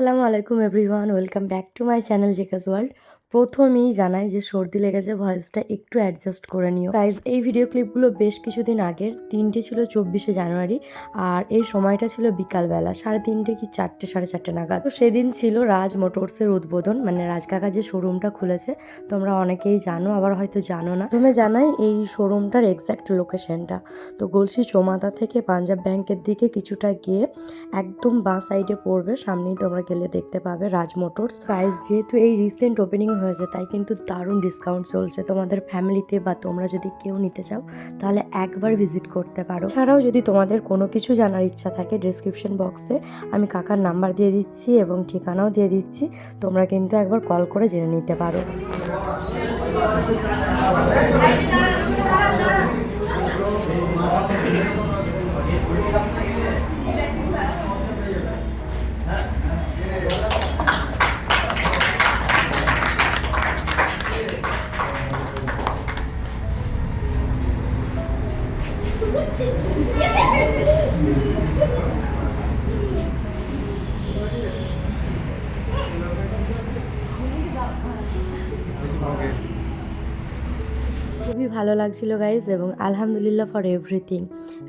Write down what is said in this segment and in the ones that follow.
আসসালামু আলাইকুম everyone welcome back to my channel Jhakaas world প্রথমেই জানাই যে সর্দি লেগেছে ভয়েসটা একটু অ্যাডজাস্ট করে নিও। গাইজ এই ভিডিও ক্লিপগুলো বেশ কিছুদিন আগের, তিনটে ছিল চব্বিশে জানুয়ারি, আর এই সময়টা ছিল বিকালবেলা, সাড়ে তিনটে কি চারটে, সাড়ে চারটে নাগাদ। তো সেদিন ছিল রাজ মোটরসের উদ্বোধন মানে রাজকাকা যে শোরুমটা খুলেছে, তোমরা অনেকেই জানো, আবার হয়তো জানো না। তুমি জানাই এই শোরুমটার এক্স্যাক্ট লোকেশনটা তো গলসি চৌমাথা থেকে পাঞ্জাব ব্যাংকের দিকে কিছুটা গিয়ে একদম বাঁ সাইডে পড়বে, সামনেই তোমরা গেলে দেখতে পাবে রাজ মোটরস। গাইজ যেহেতু এই রিসেন্ট ওপেনিং হয়েছে, তাই কিন্তু দারুণ ডিসকাউন্ট চলছে তোমাদের ফ্যামিলিতে বা তোমরা যদি কেউ নিতে চাও, তাহলে একবার ভিজিট করতে পারো। ছাড়াও যদি তোমাদের কোনো কিছু জানার ইচ্ছা থাকে ডিসক্রিপশন বক্সে আমি কাকার নাম্বার দিয়ে দিচ্ছি এবং ঠিকানাও দিয়ে দিচ্ছি, তোমরা কিন্তু একবার কল করে জেনে নিতে পারো। খুবই ভালো লাগছিল গাইজ এবং আলহামদুলিল্লাহ ফর এভরিথিং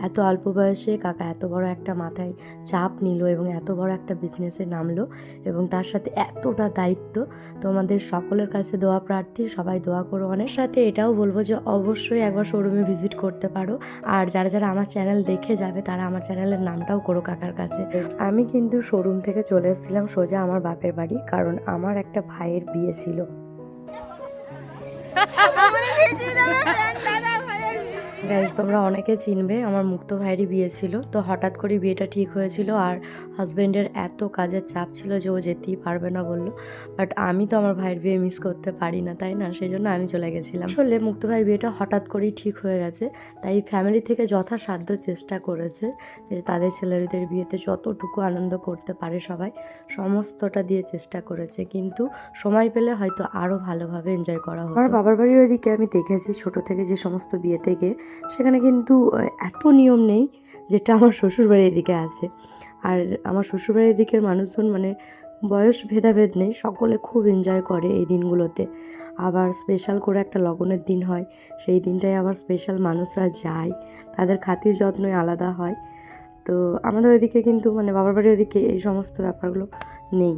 এত অল্প বয়সে কাকা এত বড় একটা মাথায় চাপ নিল এবং এত বড় একটা বিজনেসে নামলো এবং তার সাথে এতটা দায়িত্ব। তোমাদের সকলের কাছে দোয়া, প্রার্থী, সবাই দোয়া করো। অনেক সাথে এটাও বলব যে অবশ্যই একবার শোরুমে ভিজিট করতে পারো। আর যারা যারা আমার চ্যানেল দেখে যাবে, তারা আমার চ্যানেলের নামটাও করো কাকার কাছে। আমি কিন্তু শোরুম থেকে চলে এসেছিলাম সোজা আমার বাপের বাড়ি, কারণ আমার একটা ভাইয়ের বিয়ে ছিল। 我们的吃鸡在那边你打 গাইজ তোমরা অনেকে চিনবে আমার মুক্ত ভাইয়েরই বিয়ে ছিল। তো হঠাৎ করে বিয়েটা ঠিক হয়েছিল আর হাজব্যান্ডের এত কাজের চাপ ছিল যে ও যেতেই পারবে না বলল। বাট আমি তো আমার ভাইয়ের বিয়ে মিস করতে পারি না তাই না? সেই জন্য আমি চলে গেছিলাম। আসলে মুক্ত ভাইয়ের বিয়েটা হঠাৎ করেই ঠিক হয়ে গেছে। তাই ফ্যামিলি থেকে যথাসাধ্য চেষ্টা করেছে যে তাদের ছেলেদের বিয়েতে যতটুকু আনন্দ করতে পারে সবাই সমস্তটা দিয়ে চেষ্টা করেছে। কিন্তু সময় পেলে হয়তো আরও ভালোভাবে এনজয় করা হতো। আমার বাবার বাড়ির ওইদিকে আমি দেখেছি ছোট থেকে যে সমস্ত বিয়ে থেকে সেখানে কিন্তু এত নিয়ম নেই যেটা আমার শ্বশুর বাড়ির এদিকে আছে। আর আমার শ্বশুর বাড়ির দিকের মানুষজন মানে বয়স ভেদাভেদ নেই সকলে খুব এনজয় করে এই দিনগুলোতে। আবার স্পেশাল করে একটা লগনের দিন হয় সেই দিনটায় আবার স্পেশাল মানুষরা যায় তাদের খাতির যত্নই আলাদা হয়। তো আমাদের ওইদিকে কিন্তু মানে বাবার বাড়ির ওইদিকে এই সমস্ত ব্যাপারগুলো নেই।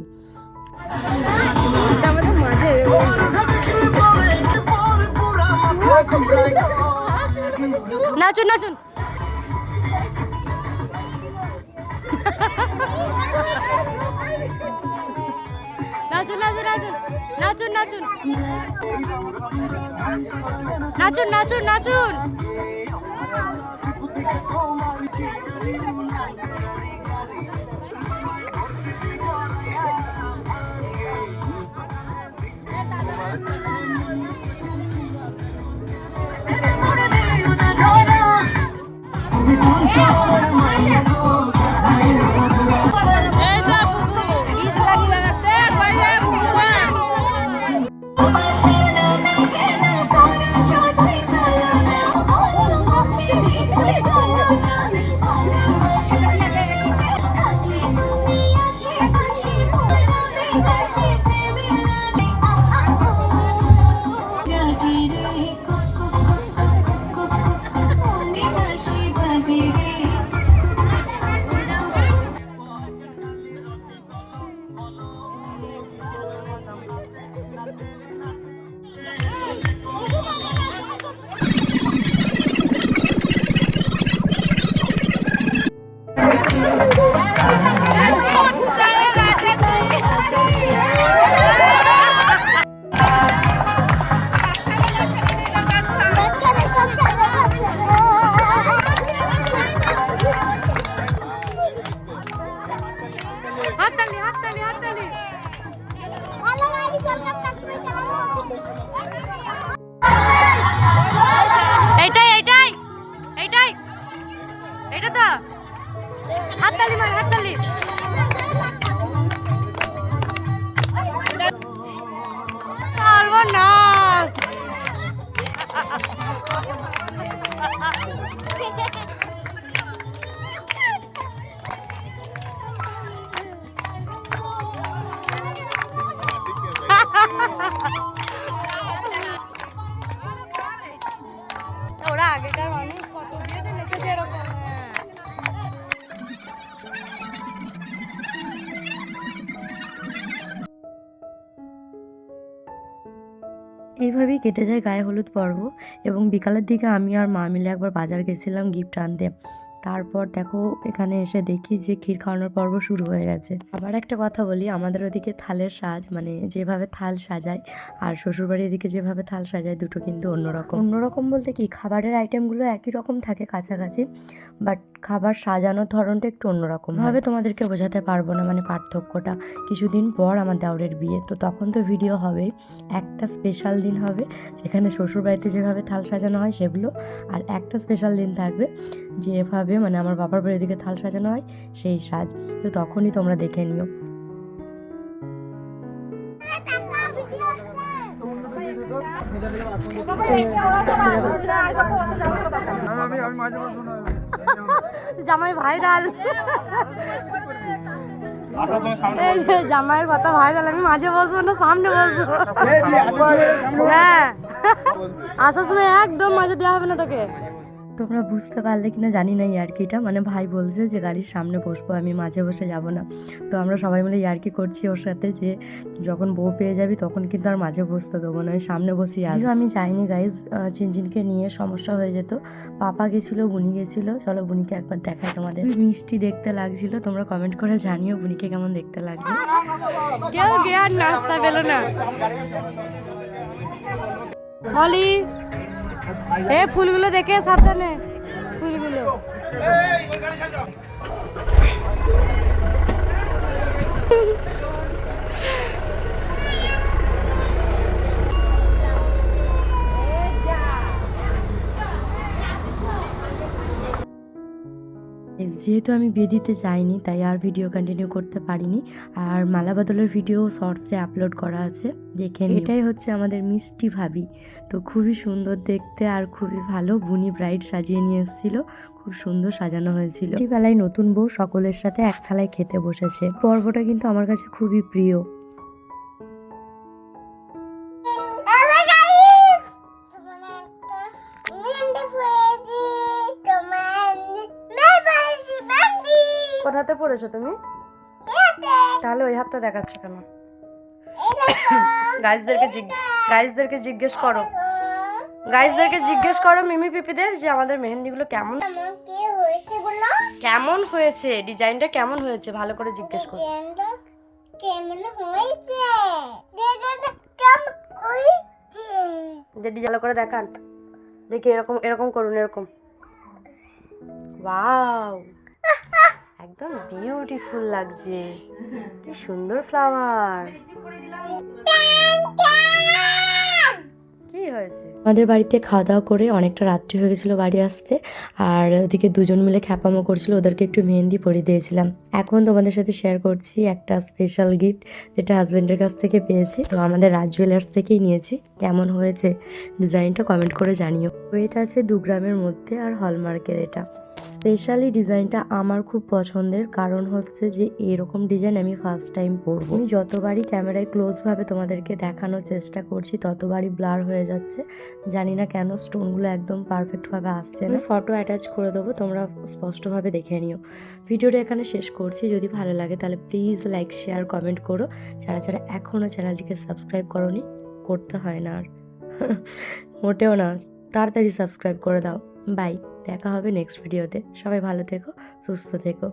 নাচুন নাচুন। নাচুন নাচুন নাচুন। নাচুন নাচুন। নাচুন নাচুন নাচুন। এটাই এটাই এটাই এটা তো। হাততালি মার হাততালি। সর্বনাশ। ওরা আগেকার এইভাবেই কেটে যায় গায়ে হলুদ পর্ব এবং বিকালের দিকে আমি আর মা মিলে একবার বাজার গেছিলাম গিফট আনতে। তারপর দেখো এখানে এসে দেখি যে ক্ষীর খাওয়ানোর পর্ব শুরু হয়ে গেছে। আবার একটা কথা বলি, আমাদের ওদিকে থালের সাজ মানে যেভাবে থাল সাজায় আর শ্বশুরবাড়ির দিকে যেভাবে থাল সাজায়, দুটো কিন্তু অন্যরকম। অন্যরকম বলতে কি, খাবারের আইটেমগুলো একই রকম থাকে কাছাকাছি বাট খাবার সাজানোর ধরনটা একটু অন্যরকম ভাবে তোমাদেরকে বোঝাতে পারব না মানে পার্থক্যটা। কিছুদিন পর আমার দেওরের বিয়ে, তো তখন তো ভিডিও হবেই একটা স্পেশাল দিন হবে, যেখানে শ্বশুরবাড়িতে যেভাবে থাল সাজানো হয় সেগুলো, আর একটা স্পেশাল দিন থাকবে, যেভাবে মানে আমার বাবার বাড়ির দিকে থাল সাজানো হয় সেই সাজ। তো তখনই তোমরা দেখে নিও। আমি আমি মাঝে বসবো না জামাই ভাইরাল। এই যে জামাইয়ের কথা ভাইরাল আমি মাঝে বসবো না সামনে বসবো। হ্যাঁ। আসার সময় একদম মাঝে দেওয়া হবে না তোকে। তোমরা বুঝতে পারলে কিনা জানি না ইয়ার্কিটা মানে ভাই বলছে যে গাড়ির সামনে বসবো আমি মাঝে বসে যাব না। তো আমরা সবাই মিলে ইয়ার্কি করছি ওর সাথে যে যখন বউ পেয়ে যাবি তখন কিন্তু আর মাঝে বসতে দেবো না ওই সামনে বসি আসব আমি যাইনি গাইজ চিনচিনকে নিয়ে সমস্যা হয়ে যেত। পাপা গেছিল বুনি গেছিল। চলো বুনিকে একবার দেখাই তোমাদের। মিষ্টি দেখতে লাগছিল তোমরা কমেন্ট করে জানিও বুনিকে কেমন দেখতে লাগছে। কেউ কে আর নাস্তা পেল না। মলি এ ফুলগুলো দেখে সাবধানে। ফুলগুলো। যেহেতু আমি বিয়ে দিতে যাইনি তাই আর ভিডিও কন্টিনিউ করতে পারিনি। আর মালা বদলের ভিডিও শর্টসে আপলোড করা আছে দেখে এটাই হচ্ছে আমাদের মিষ্টি ভাবি। তো খুবই সুন্দর দেখতে আর খুবই ভালো বুনি ব্রাইড সাজিয়ে নিয়ে এসেছিল। খুব সুন্দর সাজানো হয়েছিল। বেলায় নতুন বউ সকলের সাথে এক থালায় খেতে বসেছে। পর্বটা কিন্তু আমার কাছে খুবই প্রিয়। কোথাতে পড়েছো তুমি? তাহলে ওই হাতটা দেখাচ্ছ কেন? গাইজদেরকে গাইজদেরকে জিজ্ঞেস করো। গাইজদেরকে জিজ্ঞেস করো মিমি পিপিদের যে আমাদের মেহেন্দিগুলো কেমন কেমন হয়েছে ডিজাইনটা কেমন হয়েছে? ভালো করে জিজ্ঞেস করো। কেমন হয়েছে? ভালো করে দেখান। দেখি এরকম এরকম করুন এরকম। ওয়াও। একদম বিউটিফুল লাগছে। কি সুন্দর ফ্লাওয়ার আমাদের বাড়িতে খাওয়া দাওয়া করে অনেকটা রাত্রি হয়ে গেছিল বাড়ি আসতে, আর ওদিকে দুজন মিলে খ্যাপামো করছিল, ওদেরকে একটু মেহেন্দি পরিয়ে দিয়েছিলাম। এখন তোমাদের সাথে শেয়ার করছি একটা স্পেশাল গিফট যেটা হাজব্যান্ডের কাছ থেকে পেয়েছি। তো আমাদের রাজ জুয়েলার্স থেকেই নিয়েছি। কেমন হয়েছে? ডিজাইনটা কমেন্ট করে জানিও। তো এটা আছে দু গ্রামের মধ্যে আর হলমার্কের এটা। স্পেশালি ডিজাইনটা আমার খুব পছন্দের। কারণ হচ্ছে যে, এরকম ডিজাইন আমি ফার্স্ট টাইম পরবো। আমি যতবারই ক্যামেরায় ক্লোজভাবে তোমাদেরকে দেখানোর চেষ্টা করছি, ততবারই ব্লার হয়ে যাচ্ছে। জানি না কেন স্টোনগুলো একদম পারফেক্টভাবে আসছে আমি ফটো অ্যাটাচ করে দেবো, তোমরা স্পষ্টভাবে দেখে নিও। ভিডিওটা এখানে শেষ করছি। যদি ভালো লাগে তাহলে প্লিজ লাইক শেয়ার কমেন্ট করো। যারা যারা এখনও চ্যানেলটিকে সাবস্ক্রাইব করনি, করতে হয় না আর। মোটেও না, তাড়াতাড়ি সাবস্ক্রাইব করে দাও। বাই দেখা হবে নেক্সট ভিডিওতে সবাই ভালো থেকো সুস্থ থেকো।